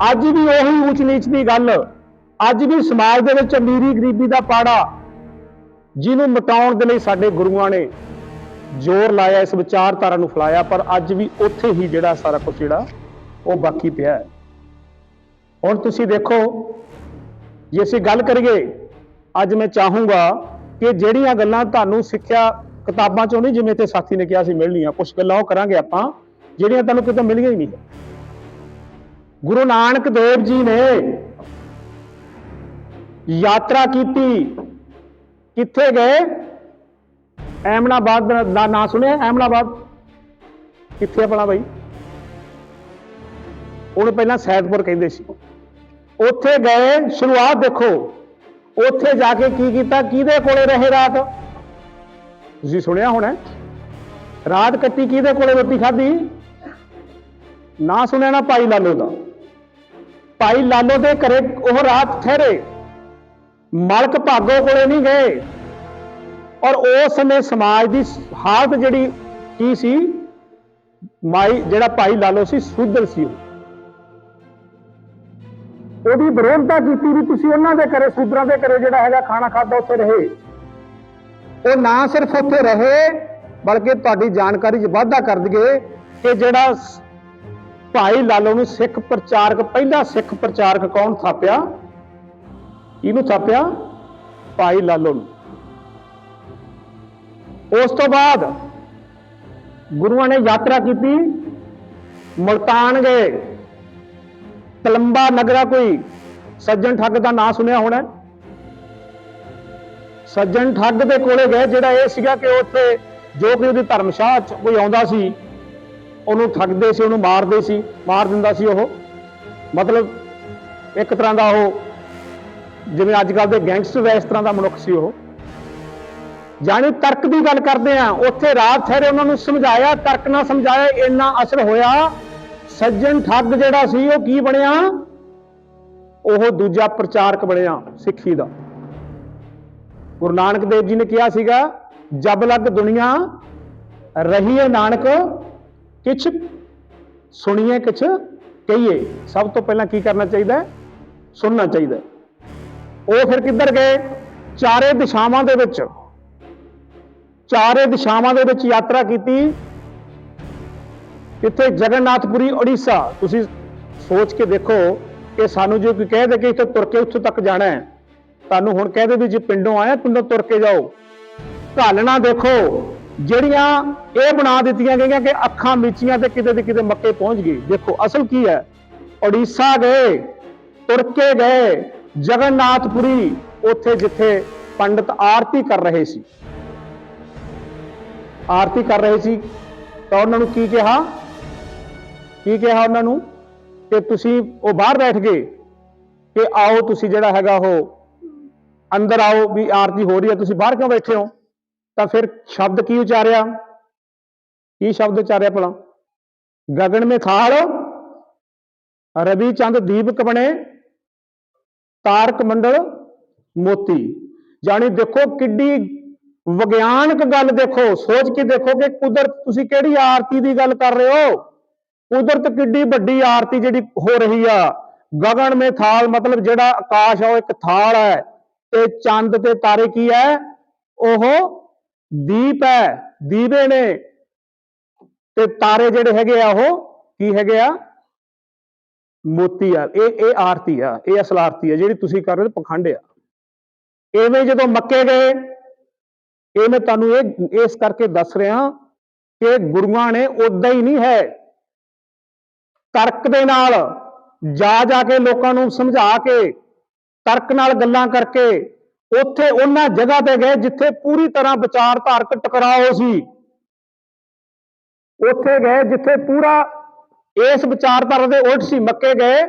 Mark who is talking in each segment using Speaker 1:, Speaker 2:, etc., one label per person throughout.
Speaker 1: ਅੱਜ ਵੀ ਉਹੀ ਊਚ ਨੀਚ ਦੀ ਗੱਲ। ਅੱਜ ਵੀ ਸਮਾਜ ਦੇ ਵਿੱਚ ਅਮੀਰੀ ਗਰੀਬੀ ਦਾ ਪਾੜਾ ਜਿਹਨੂੰ ਮਿਟਾਉਣ ਦੇ ਲਈ ਸਾਡੇ ਗੁਰੂਆਂ ਨੇ ਜ਼ੋਰ ਲਾਇਆ, ਇਸ ਵਿਚਾਰਧਾਰਾ ਨੂੰ ਫੈਲਾਇਆ, ਪਰ ਅੱਜ ਵੀ ਉੱਥੇ ਹੀ ਜਿਹੜਾ ਸਾਰਾ ਕੁਝ ਜਿਹੜਾ, ਉਹ ਬਾਕੀ ਪਿਆ ਹੈ। ਹੁਣ ਤੁਸੀਂ ਦੇਖੋ, ਜੇ ਅਸੀਂ ਗੱਲ ਕਰੀਏ, ਅੱਜ ਮੈਂ ਚਾਹੂੰਗਾ ਕਿ ਜਿਹੜੀਆਂ ਗੱਲਾਂ ਤੁਹਾਨੂੰ ਸਿੱਖਿਆ ਕਿਤਾਬਾਂ ਚੋਂ ਨਹੀਂ, ਜਿਵੇਂ ਤੇ ਸਾਥੀ ਨੇ ਕਿਹਾ ਸੀ, ਮਿਲਣੀਆਂ ਕੁਝ ਗੱਲਾਂ ਉਹ ਕਰਾਂਗੇ ਆਪਾਂ, ਜਿਹੜੀਆਂ ਤੁਹਾਨੂੰ ਕਿਤੇ ਮਿਲੀਆਂ ਹੀ ਨਹੀਂ। ਗੁਰੂ ਨਾਨਕ ਦੇਵ ਜੀ ਨੇ ਯਾਤਰਾ ਕੀਤੀ। ਕਿੱਥੇ ਗਏ? ਐਮਨਾਬਾਦ ਦਾ- ਨਾਂ ਸੁਣਿਆ? ਐਮਨਾਬਾਦ ਕਿੱਥੇ ਆਪਣਾ ਬਾਈ? ਉਹਨੂੰ ਪਹਿਲਾਂ ਸੈਦਪੁਰ ਕਹਿੰਦੇ ਸੀ। ਉੱਥੇ ਗਏ, ਸ਼ੁਰੂਆਤ ਦੇਖੋ। ਉੱਥੇ ਜਾ ਕੇ ਕੀ ਕੀਤਾ? ਕਿਹਦੇ ਕੋਲੇ ਰਹੇ ਰਾਤ? ਤੁਸੀਂ ਸੁਣਿਆ ਹੋਣਾ ਰਾਤ ਕੱਟੀ ਕਿਹਦੇ ਕੋਲੇ ਰੋਟੀ ਖਾਧੀ? ਨਾ ਸੁਣਿਆ ਨਾ ਭਾਈ ਲਾਲੋ ਦਾ। ਭਾਈ ਲਾਲੋ ਦੇ ਘਰੇ ਉਹ ਰਾਤ ਠਹਿਰੇ। ਮਲਕ ਭਾਗੋ ਕੋਲੇ ਨਹੀਂ ਗਏ। ਔਰ ਉਸ ਸਮੇਂ ਸਮਾਜ ਦੀ ਹਾਲਤ ਜਿਹੜੀ ਕੀ ਸੀ? ਮਾਈ, ਜਿਹੜਾ ਭਾਈ ਲਾਲੋ ਸੀ ਸੁਧਰ ਸੀ ਉਹਦੀ ਵਿਰੋਧਤਾ ਕੀਤੀ ਵੀ ਤੁਸੀਂ ਉਹਨਾਂ ਦੇ ਘਰੇ, ਸੂਦਰਾਂ ਦੇ ਘਰੇ ਜਿਹੜਾ ਹੈਗਾ ਖਾਣਾ ਖਾਦਾ ਉੱਥੇ ਰਹੇ। ਉਹ ਨਾ ਸਿਰਫ ਉੱਥੇ ਰਹੇ, ਬਲਕਿ ਤੁਹਾਡੀ ਜਾਣਕਾਰੀ 'ਚ ਵਾਧਾ ਕਰ ਦਈਏ ਕਿ ਜਿਹੜਾ ਭਾਈ ਲਾਲੋ ਨੂੰ ਸਿੱਖ ਪ੍ਰਚਾਰਕ, ਪਹਿਲਾ ਸਿੱਖ ਪ੍ਰਚਾਰਕ ਕੌਣ ਥਾਪਿਆ? ਇਹਨੂੰ ਥਾਪਿਆ? ਭਾਈ ਲਾਲੋ ਨੂੰ। ਉਸ ਤੋਂ ਬਾਅਦ ਗੁਰੂਆਂ ਨੇ ਯਾਤਰਾ ਕੀਤੀ ਮੁਲਤਾਨ ਗਏ ਤਲੰਬਾ ਨਗਰਾ ਕੋਈ ਸੱਜਣ ਠੱਗ ਦਾ ਨਾਂ ਸੁਣਿਆ ਹੋਣਾ? ਸੱਜਣ ਠੱਗ ਦੇ ਕੋਲੇ ਗਏ, ਜਿਹੜਾ ਇਹ ਸੀਗਾ ਕਿ ਉੱਥੇ ਜੋ ਕਿ ਉਹਦੀ ਧਰਮਸ਼ਾਹ ਚ ਕੋਈ ਆਉਂਦਾ ਸੀ ਉਹਨੂੰ ਠੱਗਦੇ ਸੀ, ਉਹਨੂੰ ਮਾਰਦੇ ਸੀ, ਮਾਰ ਦਿੰਦਾ ਸੀ ਉਹ। ਮਤਲਬ ਇੱਕ ਤਰ੍ਹਾਂ ਦਾ ਉਹ, ਜਿਵੇਂ ਅੱਜ ਕੱਲ ਦੇ ਗੈਂਗਸਟਰ ਇਸ ਤਰ੍ਹਾਂ ਦਾ ਮਨੁੱਖ ਸੀ ਉਹ। ਜਾਣੀ ਤਰਕ ਦੀ ਗੱਲ ਕਰਦੇ ਆ ਉੱਥੇ ਰਾਤ ਠਹਿਰੇ ਉਹਨਾਂ ਨੂੰ ਸਮਝਾਇਆ, ਤਰਕ ਨਾਲ ਸਮਝਾਇਆ, ਇੰਨਾ ਅਸਰ ਹੋਇਆ, ਸੱਜਣ ਠੱਗ ਜਿਹੜਾ ਸੀ, ਉਹ ਕੀ ਬਣਿਆ? ਉਹ ਦੂਜਾ ਪ੍ਰਚਾਰਕ ਬਣਿਆ, ਸਿੱਖੀ ਦਾ। ਗੁਰੂ ਨਾਨਕ ਦੇਵ ਜੀ ਨੇ ਕਿਹਾ ਸੀਗਾ, ਜਬ ਲਗ ਦੁਨੀਆ ਰਹੀਏ ਨਾਨਕ ਕਿਛ ਸੁਣੀਏ, ਕਿਛ ਕਹੀਏ। ਸਭ ਤੋਂ ਪਹਿਲਾਂ ਕੀ ਕਰਨਾ ਚਾਹੀਦਾ ਸੁਣਨਾ ਚਾਹੀਦਾ ਉਹ ਫਿਰ ਕਿੱਧਰ ਗਏ? ਚਾਰੇ ਦਿਸ਼ਾਵਾਂ ਦੇ ਵਿੱਚ। ਚਾਰੇ ਦਿਸ਼ਾਵਾਂ ਦੇ ਵਿੱਚ ਯਾਤਰਾ ਕੀਤੀ। ਇੱਥੇ ਜਗਨਨਾਥਪੁਰੀ ਓਡੀਸ਼ਾ ਤੁਸੀਂ ਸੋਚ ਕੇ ਦੇਖੋ ਕਿ ਸਾਨੂੰ ਜੇ ਕੋਈ ਕਹਿ ਦੇ ਕਿ ਇੱਥੇ ਤੁਰ ਕੇ ਉੱਥੋਂ ਤੱਕ ਜਾਣਾ ਹੈ, ਤੁਹਾਨੂੰ ਹੁਣ ਕਹਿ ਦੇ ਵੀ ਜੇ ਪਿੰਡੋਂ ਆਇਆ, ਪਿੰਡੋਂ ਤੁਰ ਕੇ ਜਾਓ। ਢਾਲਣਾ ਦੇਖੋ। ਜਿਹੜੀਆਂ ਇਹ ਬਣਾ ਦਿੱਤੀਆਂ ਗਈਆਂ ਕਿ ਅੱਖਾਂ ਮੀਚੀਆਂ ਤੇ ਕਿਤੇ ਦੇ ਕਿਤੇ ਮੱਕੇ ਪਹੁੰਚ ਗਏ। ਦੇਖੋ, ਅਸਲ ਕੀ ਹੈ? ਓਡੀਸ਼ਾ ਗਏ, ਤੁਰਕੇ ਗਏ, ਜਗਨਨਾਥਪੁਰੀ, ਉੱਥੇ ਜਿੱਥੇ ਪੰਡਤ ਆਰਤੀ ਕਰ ਰਹੇ ਸੀ। ਆਰਤੀ ਕਰ ਰਹੇ ਸੀ ਤਾਂ ਉਹਨਾਂ ਨੂੰ ਕੀ ਕਿਹਾ? ਕੀ ਕਿਹਾ ਉਹਨਾਂ ਨੂੰ? ਕਿ ਤੁਸੀਂ ਉਹ ਬਾਹਰ ਬੈਠ ਗਏ ਕਿ ਆਓ, ਤੁਸੀਂ ਜਿਹੜਾ ਹੈਗਾ ਉਹ ਅੰਦਰ ਆਓ ਵੀ ਆਰਤੀ ਹੋ ਰਹੀ ਹੈ, ਤੁਸੀਂ ਬਾਹਰ ਕਿਉਂ ਬੈਠੇ ਹੋ? ਤਾਂ ਫਿਰ ਸ਼ਬਦ ਕੀ ਉਚਾਰਿਆ? ਕੀ ਸ਼ਬਦ ਉਚਾਰਿਆ ਭਲਾ? ਗਗਨ ਮੇ ਥਾਲ ਰਵੀ ਚੰਦ ਦੀਪਕ ਬਣੇ, ਤਾਰਕ ਮੰਡਲ ਮੋਤੀ। ਜਾਣੀ ਦੇਖੋ ਕਿੱਡੀ ਵਿਗਿਆਨਕ ਗੱਲ ਦੇਖੋ, ਸੋਚ ਕੇ ਦੇਖੋ ਕਿ ਕੁਦਰਤ ਤੁਸੀਂ ਕਿਹੜੀ ਆਰਤੀ ਦੀ ਗੱਲ ਕਰ ਰਹੇ ਹੋ? ਕੁਦਰਤ ਕਿੱਡੀ ਵੱਡੀ ਆਰਤੀ ਜਿਹੜੀ ਹੋ ਰਹੀ ਆ। ਗਗਨ ਮੇ ਥਾਲ ਮਤਲਬ ਜਿਹੜਾ ਆਕਾਸ਼ ਆ, ਉਹ ਇੱਕ ਥਾਲ ਹੈ। ਤੇ ਚੰਦ ਤੇ ਤਾਰੇ ਕੀ ਹੈ? ਉਹ ਦੀਪ ਹੈ, ਦੀਵੇ ਨੇ। ਤੇ ਤਾਰੇ ਜਿਹੜੇ ਹੈਗੇ ਆ ਉਹ ਕੀ ਹੈਗੇ ਆ? ਮੋਤੀ ਆ, ਇਹ ਇਹ ਆਰਤੀ ਆ, ਇਹ ਅਸਲ ਆਰਤੀ ਆ, ਜਿਹੜੀ ਤੁਸੀਂ ਕਰ ਰਹੇ ਹੋ ਪਖੰਡ ਆ। ਐਵੇਂ ਜਦੋਂ ਮੱਕੇ ਗਏ, ਇਹ ਮੈਂ ਤੁਹਾਨੂੰ ਇਹ, ਇਸ ਕਰਕੇ ਦੱਸ ਰਿਹਾ ਕਿ ਗੁਰੂਆਂ ਨੇ ਉਦਾਂ ਹੀ ਨਹੀਂ ਹੈ। ਤਰਕ ਦੇ ਨਾਲ ਜਾ ਜਾ ਕੇ ਲੋਕਾਂ ਨੂੰ ਸਮਝਾ ਕੇ, ਤਰਕ ਨਾਲ ਗੱਲਾਂ ਕਰਕੇ ਉੱਥੇ ਉਹਨਾਂ ਜਗ੍ਹਾ ਤੇ ਗਏ ਜਿੱਥੇ ਪੂਰੀ ਤਰ੍ਹਾਂ ਵਿਚਾਰਧਾਰਕ ਟਕਰਾਓ ਸੀ। ਉੱਥੇ ਗਏ ਜਿੱਥੇ ਪੂਰਾ ਇਸ ਵਿਚਾਰਧਾਰਾ ਦੇ ਉਲਟ ਸੀ, ਮੱਕੇ ਗਏ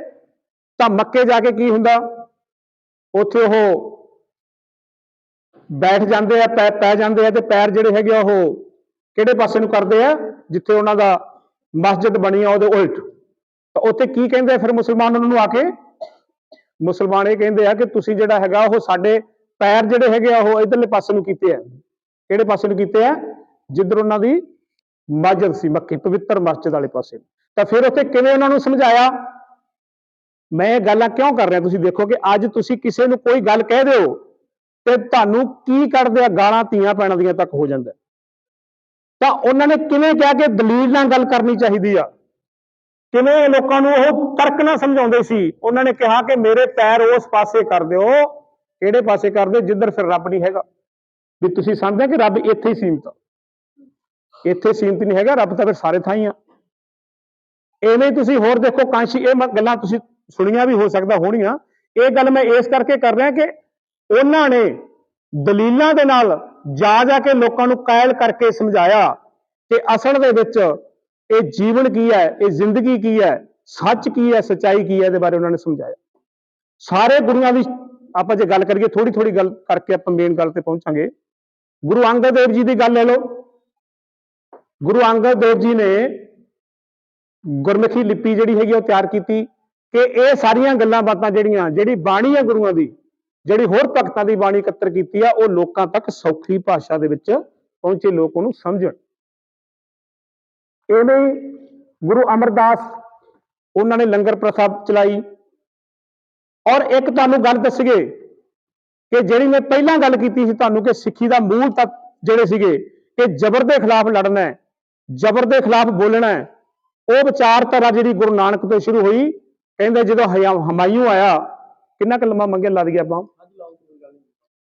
Speaker 1: ਤਾਂ ਮੱਕੇ ਜਾ ਕੇ ਕੀ ਹੁੰਦਾ? ਉੱਥੇ ਉਹ ਬੈਠ ਜਾਂਦੇ ਆ, ਪੈ ਪੈ ਜਾਂਦੇ ਆ ਤੇ ਪੈਰ ਜਿਹੜੇ ਹੈਗੇ ਆ ਉਹ ਕਿਹੜੇ ਪਾਸੇ ਨੂੰ ਕਰਦੇ ਆ? ਜਿੱਥੇ ਉਹਨਾਂ ਦਾ ਮਸਜਿਦ ਬਣੀ ਆ ਉਹਦੇ ਉਲਟ। ਤਾਂ ਉੱਥੇ ਕੀ ਕਹਿੰਦੇ ਆ ਫਿਰ ਮੁਸਲਮਾਨ ਉਹਨਾਂ ਨੂੰ ਆ ਕੇ? ਮੁਸਲਮਾਨ ਇਹ ਕਹਿੰਦੇ ਆ ਕਿ ਤੁਸੀਂ ਜਿਹੜਾ ਹੈਗਾ ਉਹ ਸਾਡੇ ਪੈਰ ਜਿਹੜੇ ਹੈਗੇ ਆ ਉਹ ਇਧਰਲੇ ਪਾਸੇ ਨੂੰ ਕੀਤੇ ਆ। ਕਿਹੜੇ ਪਾਸੇ ਨੂੰ ਕੀਤੇ ਆ? ਜਿੱਧਰ ਉਹਨਾਂ ਦੀ ਮਸਜਿਦ ਸੀ, ਮੱਕੀ, ਪਵਿੱਤਰ ਮਸਜਿਦ ਵਾਲੇ ਪਾਸੇ ਤਾਂ ਫਿਰ ਉੱਥੇ ਕਿਵੇਂ ਉਹਨਾਂ ਨੂੰ ਸਮਝਾਇਆ? ਮੈਂ ਇਹ ਗੱਲਾਂ ਕਿਉਂ ਕਰ ਰਿਹਾ? ਤੁਸੀਂ ਦੇਖੋ ਕਿ ਅੱਜ ਤੁਸੀਂ ਕਿਸੇ ਨੂੰ ਕੋਈ ਗੱਲ ਕਹਿ ਦਿਓ ਤੇ ਤੁਹਾਨੂੰ ਕੀ ਕੱਢਦੇ ਆ? ਗਾਲਾਂ ਧੀਆਂ ਪੈਣਾਂ ਦੀਆਂ ਤੱਕ ਹੋ ਜਾਂਦਾ। ਤਾਂ ਉਹਨਾਂ ਨੇ ਕਿਵੇਂ ਕਿਹਾ ਕਿ ਦਲੀਲ ਨਾਲ ਗੱਲ ਕਰਨੀ ਚਾਹੀਦੀ ਆ? ਕਿਵੇਂ ਲੋਕਾਂ ਨੂੰ ਉਹ ਤਰਕ ਨਾਲ ਸਮਝਾਉਂਦੇ ਸੀ? ਉਹਨਾਂ ਨੇ ਕਿਹਾ ਕਿ ਮੇਰੇ ਪੈਰ ਉਸ ਪਾਸੇ ਕਰ ਦਿਓ ਕਿਹੜੇ ਪਾਸੇ ਕਰਦੇ, ਜਿੱਧਰ ਫਿਰ ਰੱਬ ਨਹੀਂ ਹੈਗਾ। ਵੀ ਤੁਸੀਂ ਸਮਝਦੇ ਕਿ ਰੱਬ ਇੱਥੇ ਹੀ ਸੀਮਤ ਆ। ਇੱਥੇ ਸੀਮਤ ਨਹੀਂ ਹੈਗਾ, ਰੱਬ ਤਾਂ ਫਿਰ ਸਾਰੇ ਥਾਂ ਹੀ ਆ। ਐਵੇਂ ਹੀ ਤੁਸੀਂ ਹੋਰ ਦੇਖੋ, ਕਾਂਸ਼ੀ, ਇਹ ਗੱਲਾਂ ਤੁਸੀਂ ਸੁਣੀਆਂ ਵੀ ਹੋ ਸਕਦਾ ਹੋਣੀਆਂ। ਇਹ ਗੱਲ ਮੈਂ ਇਸ ਕਰਕੇ ਕਰ ਰਿਹਾ ਕਿ ਉਹਨਾਂ ਨੇ ਦਲੀਲਾਂ ਦੇ ਨਾਲ ਜਾ ਜਾ ਕੇ ਲੋਕਾਂ ਨੂੰ ਕਾਇਲ ਕਰਕੇ ਸਮਝਾਇਆ ਕਿ ਅਸਲ ਦੇ ਵਿੱਚ ਇਹ ਜੀਵਨ ਕੀ ਹੈ, ਇਹ ਜ਼ਿੰਦਗੀ ਕੀ ਹੈ, ਸੱਚ ਕੀ ਹੈ, ਸਚਾਈ ਕੀ ਹੈ, ਇਹਦੇ ਬਾਰੇ ਉਹਨਾਂ ਨੇ ਸਮਝਾਇਆ। ਸਾਰੇ ਗੁਰੂਆਂ ਦੀ ਆਪਾਂ ਜੇ ਗੱਲ ਕਰੀਏ ਥੋੜੀ ਥੋੜੀ ਗੱਲ ਕਰਕੇ ਆਪਾਂ ਮੇਨ ਗੱਲ ਤੇ ਪਹੁੰਚਾਂਗੇ। ਗੁਰੂ ਅੰਗਦ ਦੇਵ ਜੀ ਦੀ ਗੱਲ ਲੈ ਲਓ। ਗੁਰੂ ਅੰਗਦ ਦੇਵ ਜੀ ਨੇ ਗੁਰਮੁਖੀ ਲਿਪੀ ਜਿਹੜੀ ਹੈਗੀ ਉਹ ਤਿਆਰ ਕੀਤੀ ਕਿ ਇਹ ਸਾਰੀਆਂ ਗੱਲਾਂ ਬਾਤਾਂ ਜਿਹੜੀਆਂ, ਜਿਹੜੀ ਬਾਣੀ ਹੈ ਗੁਰੂਆਂ ਦੀ, ਜਿਹੜੀ ਹੋਰ ਭਗਤਾਂ ਦੀ ਬਾਣੀ ਇਕੱਤਰ ਕੀਤੀ ਆ, ਉਹ ਲੋਕਾਂ ਤੱਕ ਸੌਖੀ ਭਾਸ਼ਾ ਦੇ ਵਿੱਚ ਪਹੁੰਚੇ ਲੋਕ ਉਹਨੂੰ ਸਮਝਣ। ਐਵੇਂ ਹੀ ਗੁਰੂ ਅਮਰਦਾਸ ਉਹਨਾਂ ਨੇ ਲੰਗਰ ਪ੍ਰਥਾ ਚਲਾਈ। ਔਰ ਇੱਕ ਤੁਹਾਨੂੰ ਗੱਲ ਦੱਸੀਏ ਕਿ ਜਿਹੜੀ ਮੈਂ ਪਹਿਲਾਂ ਗੱਲ ਕੀਤੀ ਸੀ ਤੁਹਾਨੂੰ ਕਿ ਸਿੱਖੀ ਦਾ ਮੂਲ ਤੱਤ ਜਿਹੜੇ ਸੀਗੇ ਕਿ ਜ਼ਬਰ ਦੇ ਖਿਲਾਫ ਲੜਨਾ ਹੈ, ਜ਼ਬਰ ਦੇ ਖਿਲਾਫ ਬੋਲਣਾ ਹੈ, ਉਹ ਵਿਚਾਰਧਾਰਾ ਜਿਹੜੀ ਗੁਰੂ ਨਾਨਕ ਤੋਂ ਸ਼ੁਰੂ ਹੋਈ, ਕਹਿੰਦੇ ਜਦੋਂ ਹਯਾ- ਹਮਾਯੂ ਆਇਆ, ਕਿੰਨਾ ਕੁ ਲੰਮਾ ਮੰਗੇ ਲਾ ਦਈਏ ਆਪਾਂ?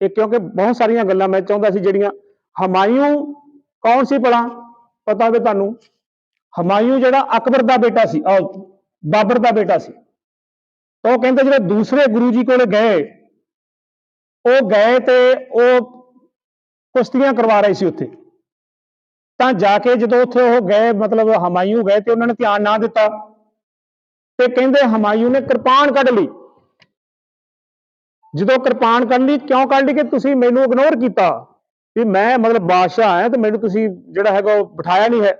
Speaker 1: ਇਹ ਕਿਉਂਕਿ ਬਹੁਤ ਸਾਰੀਆਂ ਗੱਲਾਂ ਮੈਂ ਚਾਹੁੰਦਾ ਸੀ ਜਿਹੜੀਆਂ ਹਮਾਯੂ ਕੌਣ ਸੀ ਭਲਾ? ਪਤਾ ਹੋਵੇ ਤੁਹਾਨੂੰ। ਹਮਾਯੂ ਜਿਹੜਾ ਅਕਬਰ ਦਾ ਬੇਟਾ ਸੀ, ਅਹ ਬਾਬਰ ਦਾ ਬੇਟਾ ਸੀ। ਉਹ ਕਹਿੰਦੇ ਜਿਹੜੇ ਦੂਸਰੇ ਗੁਰੂ ਜੀ ਕੋਲੇ ਗਏ, ਉਹ ਗਏ ਤੇ ਉਹ ਕੁਸ਼ਤੀਆਂ ਕਰਵਾ ਰਹੇ ਸੀ ਉੱਥੇ। ਤਾਂ ਜਾ ਕੇ ਜਦੋਂ ਉੱਥੇ ਉਹ ਗਏ, ਮਤਲਬ ਹਮਾਇੂ ਗਏ ਤੇ ਉਹਨਾਂ ਨੇ ਧਿਆਨ ਨਾ ਦਿੱਤਾ ਤੇ ਕਹਿੰਦੇ ਹਮਾਯੂ ਨੇ ਕਿਰਪਾਨ ਕੱਢ ਲਈ। ਜਦੋਂ ਕਿਰਪਾਨ ਕੱਢ ਲਈ, ਕਿਉਂ ਕੱਢ ਲਈ ਕਿ ਤੁਸੀਂ ਮੈਨੂੰ ਇਗਨੋਰ ਕੀਤਾ? ਵੀ ਮੈਂ ਮਤਲਬ ਬਾਦਸ਼ਾਹ ਹਾਂ ਤੇ ਮੈਨੂੰ ਤੁਸੀਂ ਜਿਹੜਾ ਹੈਗਾ ਉਹ ਬਿਠਾਇਆ ਨਹੀਂ ਹੈ।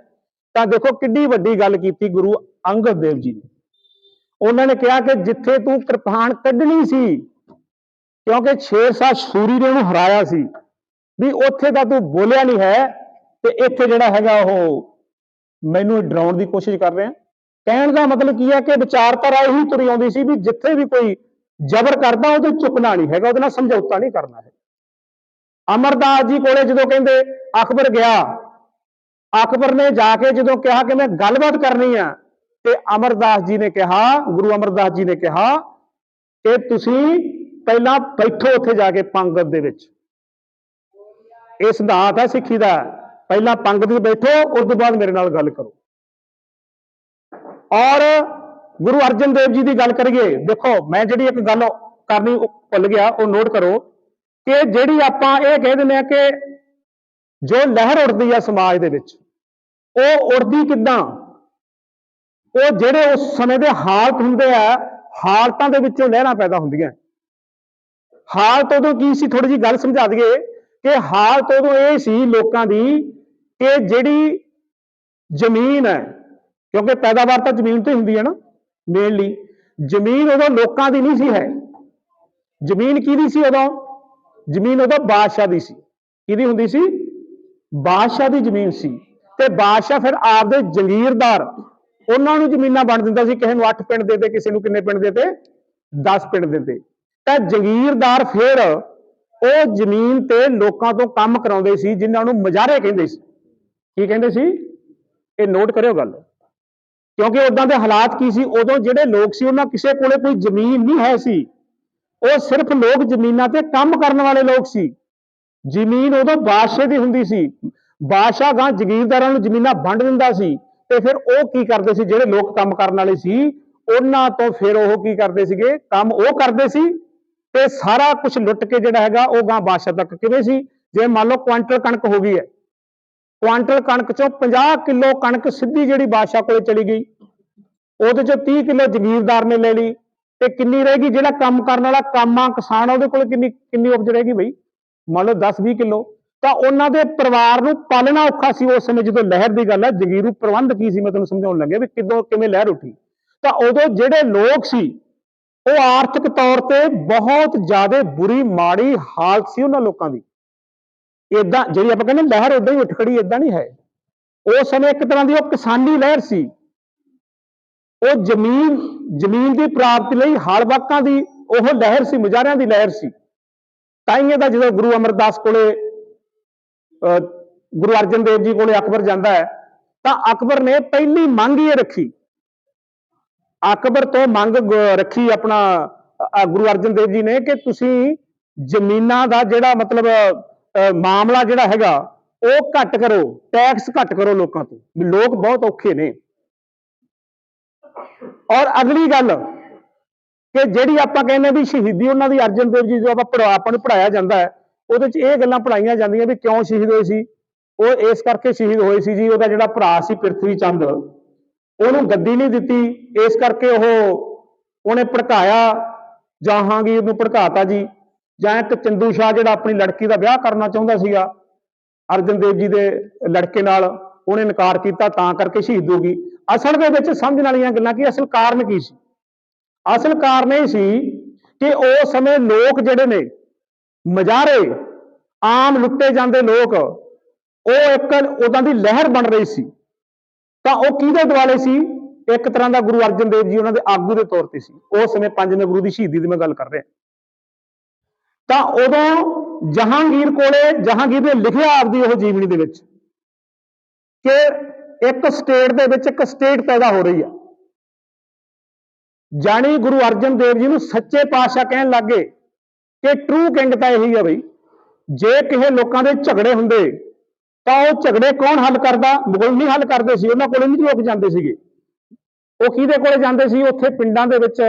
Speaker 1: ਤਾਂ ਦੇਖੋ ਕਿੱਡੀ ਵੱਡੀ ਗੱਲ ਕੀਤੀ ਗੁਰੂ ਅੰਗਦ ਦੇਵ ਜੀ ਨੇ। ਉਹਨਾਂ ਨੇ ਕਿਹਾ ਕਿ ਜਿੱਥੇ ਤੂੰ ਕਿਰਪਾਨ ਕੱਢਣੀ ਸੀ, ਕਿਉਂਕਿ ਸ਼ੇਰਸ਼ਾਹ ਸੂਰੀ ਨੇ ਉਹਨੂੰ ਹਰਾਇਆ ਸੀ, ਵੀ ਉੱਥੇ ਤਾਂ ਤੂੰ ਬੋਲਿਆ ਨਹੀਂ ਹੈ, ਤੇ ਇੱਥੇ ਜਿਹੜਾ ਹੈਗਾ ਉਹ ਮੈਨੂੰ ਡਰਾਉਣ ਦੀ ਕੋਸ਼ਿਸ਼ ਕਰ ਰਿਹਾ। ਕਹਿਣ ਦਾ ਮਤਲਬ ਕੀ ਹੈ ਕਿ ਵਿਚਾਰਧਾਰਾ ਇਹੀ ਤੁਰੀ ਆਉਂਦੀ ਸੀ ਵੀ ਜਿੱਥੇ ਵੀ ਕੋਈ ਜ਼ਬਰ ਕਰਦਾ ਉਹਦੇ ਚੁੱਕਣਾ ਨਹੀਂ ਹੈਗਾ, ਉਹਦੇ ਨਾਲ ਸਮਝੌਤਾ ਨਹੀਂ ਕਰਨਾ ਹੈ। ਅਮਰਦਾਸ ਜੀ ਕੋਲੇ ਜਦੋਂ ਕਹਿੰਦੇ, ਅਕਬਰ ਗਿਆ, ਅਕਬਰ ਨੇ ਜਾ ਕੇ ਜਦੋਂ ਕਿਹਾ ਕਿ ਮੈਂ ਗੱਲਬਾਤ ਕਰਨੀ ਆ ਤੇ ਅਮਰਦਾਸ ਜੀ ਨੇ ਕਿਹਾ, ਗੁਰੂ ਅਮਰਦਾਸ ਜੀ ਨੇ ਕਿਹਾ ਕਿ ਤੁਸੀਂ ਪਹਿਲਾਂ ਬੈਠੋ ਉੱਥੇ ਜਾ ਕੇ ਪੰਗਤ ਦੇ ਵਿੱਚ। ਇਹ ਸਿਧਾਂਤ ਹੈ ਸਿੱਖੀ ਦਾ। ਪਹਿਲਾਂ ਪੰਗਤ ਵਿੱਚ ਬੈਠੋ, ਉਸ ਤੋਂ ਬਾਅਦ ਮੇਰੇ ਨਾਲ ਗੱਲ ਕਰੋ। ਔਰ ਗੁਰੂ ਅਰਜਨ ਦੇਵ ਜੀ ਦੀ ਗੱਲ ਕਰੀਏ, ਦੇਖੋ, ਮੈਂ ਜਿਹੜੀ ਇੱਕ ਗੱਲ ਕਰਨੀ ਉਹ ਭੁੱਲ ਗਿਆ, ਉਹ ਨੋਟ ਕਰੋ ਕਿ ਜਿਹੜੀ ਆਪਾਂ ਇਹ ਕਹਿ ਦਿੰਦੇ ਆ ਕਿ ਜੋ ਲਹਿਰ ਉੱਠਦੀ ਆ ਸਮਾਜ ਦੇ ਵਿੱਚ, ਉਹ ਉੱਠਦੀ ਕਿੱਦਾਂ? ਉਹ ਜਿਹੜੇ ਉਸ ਸਮੇਂ ਦੇ ਹਾਲਤ ਹੁੰਦੇ ਆ, ਹਾਲਤਾਂ ਦੇ ਵਿੱਚੋਂ ਲਹਿਰਾਂ ਪੈਦਾ ਹੁੰਦੀਆਂ। ਹਾਲਤ ਉਦੋਂ ਕੀ ਸੀ? ਥੋੜੀ ਜੀ ਗੱਲ ਸਮਝਾ ਦਈਏ ਕਿ ਹਾਲਤ ਉਦੋਂ ਇਹ ਸੀ ਲੋਕਾਂ ਦੀ ਕਿ ਜਿਹੜੀ ਜ਼ਮੀਨ ਹੈ, ਕਿਉਂਕਿ ਪੈਦਾਵਾਰ ਤਾਂ ਜ਼ਮੀਨ ਤੋਂ ਹੀ ਹੁੰਦੀ ਹੈ ਨਾ ਮੇਨਲੀ ਜ਼ਮੀਨ ਉਦੋਂ ਲੋਕਾਂ ਦੀ ਨਹੀਂ ਸੀ ਹੈ। ਜ਼ਮੀਨ ਕਿਹਦੀ ਸੀ ਉਦੋਂ? ਜ਼ਮੀਨ ਉਦੋਂ ਬਾਦਸ਼ਾਹ ਦੀ ਸੀ। ਕਿਹਦੀ ਹੁੰਦੀ ਸੀ? ਬਾਦਸ਼ਾਹ ਦੀ ਜ਼ਮੀਨ ਸੀ। ਤੇ ਬਾਦਸ਼ਾਹ ਫਿਰ ਆਪਦੇ ਜੰਗੀਰਦਾਰ ਉਹਨਾਂ ਨੂੰ ਜ਼ਮੀਨਾਂ ਵੰਡ ਦਿੰਦਾ ਸੀ, ਕਿਸੇ ਨੂੰ 8 ਪਿੰਡ ਦੇ ਤੇ, ਕਿਸੇ ਨੂੰ ਕਿੰਨੇ ਪਿੰਡ ਦੇ ਤੇ? 10 ਪਿੰਡ ਦੇ ਤੇ। ਤਾਂ ਜ਼ਗੀਰਦਾਰ ਫਿਰ ਉਹ ਜ਼ਮੀਨ ਤੇ ਲੋਕਾਂ ਤੋਂ ਕੰਮ ਕਰਾਉਂਦੇ ਸੀ, ਜਿਨ੍ਹਾਂ ਨੂੰ ਮਜਾਰੇ ਕਹਿੰਦੇ ਸੀ। ਕੀ ਕਹਿੰਦੇ ਸੀ? ਇਹ ਨੋਟ ਕਰਿਓ ਗੱਲ। ਕਿਉਂਕਿ ਉਦਾਂ ਦੇ ਹਾਲਾਤ ਕੀ ਸੀ? ਉਦੋਂ ਜਿਹੜੇ ਲੋਕ ਸੀ, ਉਹਨਾਂ ਕਿਸੇ ਕੋਲੇ ਕੋਈ ਜ਼ਮੀਨ ਨਹੀਂ ਹੈ ਸੀ। ਉਹ ਸਿਰਫ ਲੋਕ ਜ਼ਮੀਨਾਂ ਤੇ ਕੰਮ ਕਰਨ ਵਾਲੇ ਲੋਕ ਸੀ। ਜ਼ਮੀਨ ਉਦੋਂ ਬਾਦਸ਼ਾਹ ਦੀ ਹੁੰਦੀ ਸੀ। ਬਾਦਸ਼ਾਹ ਗਾਂ ਜ਼ਗੀਰਦਾਰਾਂ ਨੂੰ ਜ਼ਮੀਨਾਂ ਵੰਡ ਦਿੰਦਾ ਸੀ। ਤੇ ਫਿਰ ਉਹ ਕੀ ਕਰਦੇ ਸੀ? ਜਿਹੜੇ ਲੋਕ ਕੰਮ ਕਰਨ ਵਾਲੇ ਸੀ, ਉਹਨਾਂ ਤੋਂ ਫਿਰ ਉਹ ਕੀ ਕਰਦੇ ਸੀਗੇ? ਕੰਮ ਉਹ ਕਰਦੇ ਸੀ ਤੇ ਸਾਰਾ ਕੁਝ ਲੁੱਟ ਕੇ ਜਿਹੜਾ ਹੈਗਾ, ਉਹ ਗਾਂ ਬਾਦਸ਼ਾਹ ਤੱਕ ਕਿਵੇਂ ਸੀ? ਜੇ ਮੰਨ ਲਓ ਕੁਆਂਟਲ ਕਣਕ ਹੋ ਗਈ ਹੈ, ਕੁਆਂਟਲ ਕਣਕ ਚੋਂ 50 ਕਿਲੋ ਕਣਕ ਸਿੱਧੀ ਜਿਹੜੀ ਬਾਦਸ਼ਾਹ ਕੋਲੇ ਚਲੀ ਗਈ, ਉਹਦੇ ਚੋਂ 30 ਕਿਲੋ ਜ਼ਮੀਰਦਾਰ ਨੇ ਲੈ ਲਈ, ਤੇ ਕਿੰਨੀ ਰਹੇਗੀ ਜਿਹੜਾ ਕੰਮ ਕਰਨ ਵਾਲਾ ਕਾਮਾ ਕਿਸਾਨ ਉਹਦੇ ਕੋਲ ਕਿੰਨੀ ਕਿੰਨੀ ਉਪਜ ਰਹੇਗੀ ਬਈ? ਮੰਨ ਲਓ 10 20 ਕਿਲੋ। ਤਾਂ ਉਹਨਾਂ ਦੇ ਪਰਿਵਾਰ ਨੂੰ ਪਾਲਣਾ ਔਖਾ ਸੀ ਉਸ ਸਮੇਂ ਜਦੋਂ ਲਹਿਰ ਦੀ ਗੱਲ ਹੈ, ਜਗੀਰੂ ਪ੍ਰਬੰਧ ਕੀ ਸੀ ਮੈਂ ਤੁਹਾਨੂੰ ਸਮਝਾਉਣ ਲੱਗਿਆ ਵੀ ਕਿਦੋਂ, ਕਿਵੇਂ ਲਹਿਰ ਉੱਠੀ। ਤਾਂ ਉਦੋਂ ਜਿਹੜੇ ਲੋਕ ਸੀ, ਉਹ ਆਰਥਿਕ ਤੌਰ ਤੇ ਬਹੁਤ ਜ਼ਿਆਦਾ ਬੁਰੀ, ਮਾੜੀ ਹਾਲਤ ਸੀ ਉਹਨਾਂ ਲੋਕਾਂ ਦੀ। ਇਦਾਂ ਜਿਹੜੀ ਆਪਾਂ ਕਹਿੰਦੇ ਲਹਿਰ ਉਦਾਂ ਹੀ ਉੱਠ ਖੜੀ ਇਦਾਂ ਨਹੀਂ ਹੈ। ਉਸ ਸਮੇਂ ਇੱਕ ਤਰ੍ਹਾਂ ਦੀ ਉਹ ਕਿਸਾਨੀ ਲਹਿਰ ਸੀ। ਉਹ ਜ਼ਮੀਨ ਜ਼ਮੀਨ ਦੀ ਪ੍ਰਾਪਤੀ ਲਈ ਹਲਵਾਕਾਂ ਦੀ ਉਹ ਲਹਿਰ ਸੀ, ਮੁਜ਼ਾਹਰਿਆਂ ਦੀ ਲਹਿਰ ਸੀ। ਤਾਈਏ ਦਾ ਜਦੋਂ ਗੁਰੂ ਅਮਰਦਾਸ ਕੋਲੇ ਗੁਰੂ ਅਰਜਨ ਦੇਵ ਜੀ ਕੋਲੇ ਅਕਬਰ ਜਾਂਦਾ ਹੈ ਤਾਂ ਅਕਬਰ ਨੇ ਪਹਿਲੀ ਮੰਗ ਇਹ ਰੱਖੀ। ਅਕਬਰ ਤੋਂ ਮੰਗ ਰੱਖੀ ਆਪਣਾ ਗੁਰੂ ਅਰਜਨ ਦੇਵ ਜੀ ਨੇ ਕਿ ਤੁਸੀਂ ਜ਼ਮੀਨਾਂ ਦਾ ਜਿਹੜਾ ਮਤਲਬ ਅ, ਮਾਮਲਾ ਜਿਹੜਾ ਹੈਗਾ ਉਹ ਘੱਟ ਕਰੋ ਟੈਕਸ ਘੱਟ ਕਰੋ ਲੋਕਾਂ ਤੋਂ ਲੋਕ ਬਹੁਤ ਔਖੇ ਨੇ। ਔਰ ਅਗਲੀ ਗੱਲ ਕਿ ਜਿਹੜੀ ਆਪਾਂ ਕਹਿੰਦੇ ਵੀ ਸ਼ਹੀਦੀ ਉਹਨਾਂ ਦੀ ਅਰਜਨ ਦੇਵ ਜੀ ਜੋ ਆਪਾਂ ਪੜ੍ਹਾ ਆਪਾਂ ਨੂੰ ਪੜਾਇਆ ਜਾਂਦਾ ਹੈ ਉਹਦੇ 'ਚ ਇਹ ਗੱਲਾਂ ਪੜਾਈਆਂ ਜਾਂਦੀਆਂ ਵੀ ਕਿਉਂ ਸ਼ਹੀਦ ਹੋਏ ਸੀ? ਉਹ ਇਸ ਕਰਕੇ ਸ਼ਹੀਦ ਹੋਏ ਸੀ ਜੀ, ਉਹਦਾ ਜਿਹੜਾ ਭਰਾ ਸੀ ਪ੍ਰਿਥਵੀ ਚੰਦ। ਉਹਨੂੰ ਗੱਦੀ ਨਹੀਂ ਦਿੱਤੀ, ਇਸ ਕਰਕੇ ਉਹ ਉਹਨੇ ਭੜਕਾਇਆ ਜਹਾਂਗੀਰ ਨੂੰ ਭੜਕਾਤਾ ਜੀ। ਜਾਂ ਇੱਕ ਚੰਦੂ ਸ਼ਾਹ ਜਿਹੜਾ ਆਪਣੀ ਲੜਕੀ ਦਾ ਵਿਆਹ ਕਰਨਾ ਚਾਹੁੰਦਾ ਸੀਗਾ, ਅਰਜਨ ਦੇਵ ਜੀ ਦੇ ਲੜਕੇ ਨਾਲ, ਉਹਨੇ ਇਨਕਾਰ ਕੀਤਾ, ਤਾਂ ਕਰਕੇ ਸ਼ਹੀਦ ਹੋ ਗਈ। ਅਸਲ ਦੇ ਵਿੱਚ ਸਮਝਣ ਵਾਲੀਆਂ ਗੱਲਾਂ ਕੀ, ਅਸਲ ਕਾਰਨ ਕੀ ਸੀ? ਅਸਲ ਕਾਰਨ ਇਹ ਸੀ ਕਿ ਉਸ ਸਮੇਂ ਲੋਕ ਜਿਹੜੇ ਨੇ ਮਜਾਰੇ, ਆਮ ਲੁੱਟੇ ਜਾਂਦੇ ਲੋਕ, ਉਹ ਇੱਕ ਉਦਾਂ ਦੀ ਲਹਿਰ ਬਣ ਰਹੀ ਸੀ। ਤਾਂ ਉਹ ਕਿਹਦੇ ਦੁਆਲੇ ਸੀ? ਇੱਕ ਤਰ੍ਹਾਂ ਦਾ ਗੁਰੂ ਅਰਜਨ ਦੇਵ ਜੀ ਉਹਨਾਂ ਦੇ ਆਗੂ ਦੇ ਤੌਰ ਤੇ ਸੀ। ਉਸ ਸਮੇਂ ਪੰਜਵੇਂ ਗੁਰੂ ਦੀ ਸ਼ਹੀਦੀ ਦੀ ਮੈਂ ਗੱਲ ਕਰ ਰਿਹਾ। ਤਾਂ ਉਦੋਂ ਜਹਾਂਗੀਰ ਕੋਲੇ, ਜਹਾਂਗੀਰ ਨੇ ਲਿਖਿਆ ਆਪਦੀ ਉਹ ਜੀਵਨੀ ਦੇ ਵਿੱਚ ਕਿ ਇੱਕ ਸਟੇਟ ਦੇ ਵਿੱਚ ਇੱਕ ਸਟੇਟ ਪੈਦਾ ਹੋ ਰਹੀ ਆ। ਜਾਣੀ ਗੁਰੂ ਅਰਜਨ ਦੇਵ ਜੀ ਨੂੰ ਸੱਚੇ ਪਾਤਸ਼ਾਹ ਕਹਿਣ ਲੱਗੇ ਕਿ ਟਰੂ ਕਿੰਗ ਤਾਂ ਇਹੀ ਆ ਬਈ। ਜੇ ਕਿਸੇ ਲੋਕਾਂ ਦੇ ਝਗੜੇ ਹੁੰਦੇ, ਤਾਂ ਉਹ ਝਗੜੇ ਕੌਣ ਹੱਲ ਕਰਦਾ? ਮੁਗਲ ਨਹੀਂ ਹੱਲ ਕਰਦੇ ਸੀ, ਉਹਨਾਂ ਕੋਲੇ ਨਹੀਂ ਲੋਕ ਜਾਂਦੇ ਸੀਗੇ। ਉਹ ਕਿਹਦੇ ਕੋਲੇ ਜਾਂਦੇ ਸੀ? ਉੱਥੇ ਪਿੰਡਾਂ ਦੇ ਵਿੱਚ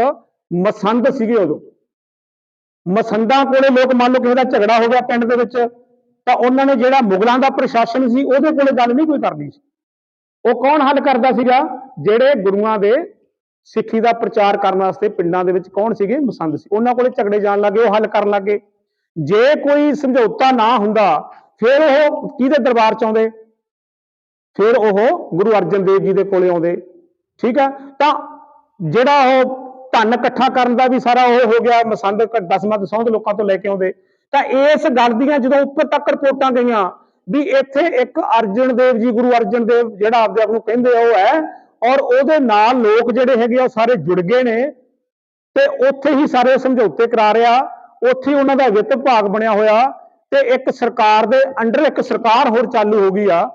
Speaker 1: ਮਸੰਦ ਸੀਗੇ ਉਦੋਂ। ਮਸੰਦਾਂ ਕੋਲੇ ਲੋਕ ਮੰਨ ਲਓ ਕਿਸੇ ਦਾ ਝਗੜਾ ਹੋ ਗਿਆ ਪਿੰਡ ਦੇ ਵਿੱਚ, ਤਾਂ ਉਹਨਾਂ ਨੇ ਜਿਹੜਾ ਮੁਗਲਾਂ ਦਾ ਪ੍ਰਸ਼ਾਸਨ ਸੀ, ਉਹਦੇ ਕੋਲੇ ਗੱਲ ਨਹੀਂ ਕੋਈ ਕਰਨੀ ਸੀ। ਉਹ ਕੌਣ ਹੱਲ ਕਰਦਾ ਸੀਗਾ? ਜਿਹੜੇ ਗੁਰੂਆਂ ਦੇ ਸਿੱਖੀ ਦਾ ਪ੍ਰਚਾਰ ਕਰਨ ਵਾਸਤੇ ਪਿੰਡਾਂ ਦੇ ਵਿੱਚ ਕੌਣ ਸੀਗੇ? ਮਸੰਦ ਸੀ। ਉਹਨਾਂ ਕੋਲੇ ਝਗੜੇ ਜਾਣ ਲੱਗੇ, ਉਹ ਹੱਲ ਕਰਨ ਲੱਗੇ। ਜੇ ਕੋਈ ਸਮਝੌਤਾ ਨਾ ਹੁੰਦਾ, ਫਿਰ ਉਹ ਕਿਹਦੇ ਦਰਬਾਰ ਚ ਆਉਂਦੇ? ਫਿਰ ਉਹ ਗੁਰੂ ਅਰਜਨ ਦੇਵ ਜੀ ਦੇ ਕੋਲੇ ਆਉਂਦੇ। ਠੀਕ ਆ? ਤਾਂ ਜਿਹੜਾ ਉਹ ਧਨ ਇਕੱਠਾ ਕਰਨ ਦਾ ਵੀ ਸਾਰਾ ਉਹ ਹੋ ਗਿਆ, ਮਸੰਦ ਦਸਵਾਂ ਦਸੌਂਦ ਲੋਕਾਂ ਤੋਂ ਲੈ ਕੇ ਆਉਂਦੇ। ਤਾਂ ਇਸ ਗੱਲ ਦੀਆਂ ਜਦੋਂ ਉੱਪਰ ਤੱਕ ਰਿਪੋਰਟਾਂ ਗਈਆਂ ਵੀ ਇੱਥੇ ਇੱਕ ਅਰਜਨ ਦੇਵ ਜੀ, ਗੁਰੂ ਅਰਜਨ ਦੇਵ ਜਿਹੜਾ ਆਪਦੇ ਆਪ ਨੂੰ ਕਹਿੰਦੇ ਆ, ਉਹ ਹੈ ਔਰ ਉਹਦੇ ਨਾਲ ਲੋਕ ਜਿਹੜੇ ਹੈਗੇ ਆ, ਉਹ ਸਾਰੇ ਜੁੜ ਗਏ ਨੇ ਤੇ ਉੱਥੇ ਹੀ ਸਾਰੇ ਸਮਝੌਤੇ ਕਰਾ ਰਿਹਾ, ਉੱਥੇ ਉਹਨਾਂ ਦਾ ਵਿੱਤ ਭਾਗ ਬਣਿਆ ਹੋਇਆ ਤੇ ਇੱਕ ਸਰਕਾਰ ਦੇ ਅੰਡਰ ਇੱਕ ਸਰਕਾਰ ਹੋਰ ਚਾਲੂ ਹੋ ਗਈ ਆ,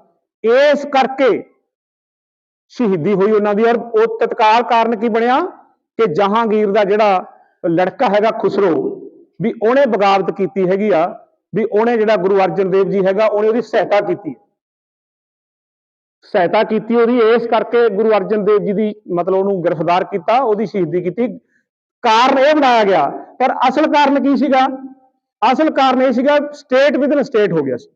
Speaker 1: ਇਸ ਕਰਕੇ ਸ਼ਹੀਦੀ ਹੋਈ ਉਹਨਾਂ ਦੀ ਔਰ ਉਹ ਤਤਕਾਲ ਕਾਰਨ ਕੀ ਬਣਿਆ ਕਿ ਜਹਾਂਗੀਰ ਦਾ ਜਿਹੜਾ ਲੜਕਾ ਹੈਗਾ ਖੁਸਰੋ ਵੀ ਉਹਨੇ ਬਗਾਵਤ ਕੀਤੀ ਹੈਗੀ ਆ, ਵੀ ਉਹਨੇ ਜਿਹੜਾ ਗੁਰੂ ਅਰਜਨ ਦੇਵ ਜੀ ਹੈਗਾ, ਉਹਨੇ ਉਹਦੀ ਸਹਾਇਤਾ ਕੀਤੀ। ਸਹਾਇਤਾ ਕੀਤੀ ਉਹਦੀ, ਇਸ ਕਰਕੇ ਗੁਰੂ ਅਰਜਨ ਦੇਵ ਜੀ ਦੀ ਮਤਲਬ ਉਹਨੂੰ ਗ੍ਰਿਫਤਾਰ ਕੀਤਾ, ਉਹਦੀ ਸ਼ਹੀਦੀ ਕੀਤੀ। ਕਾਰਨ ਇਹ ਬਣਾਇਆ ਗਿਆ, ਪਰ ਅਸਲ ਕਾਰਨ ਕੀ ਸੀਗਾ? ਅਸਲ ਕਾਰਨ ਇਹ ਸੀਗਾ ਸਟੇਟ ਵਿਦਨ ਸਟੇਟ ਹੋ ਗਿਆ ਸੀ।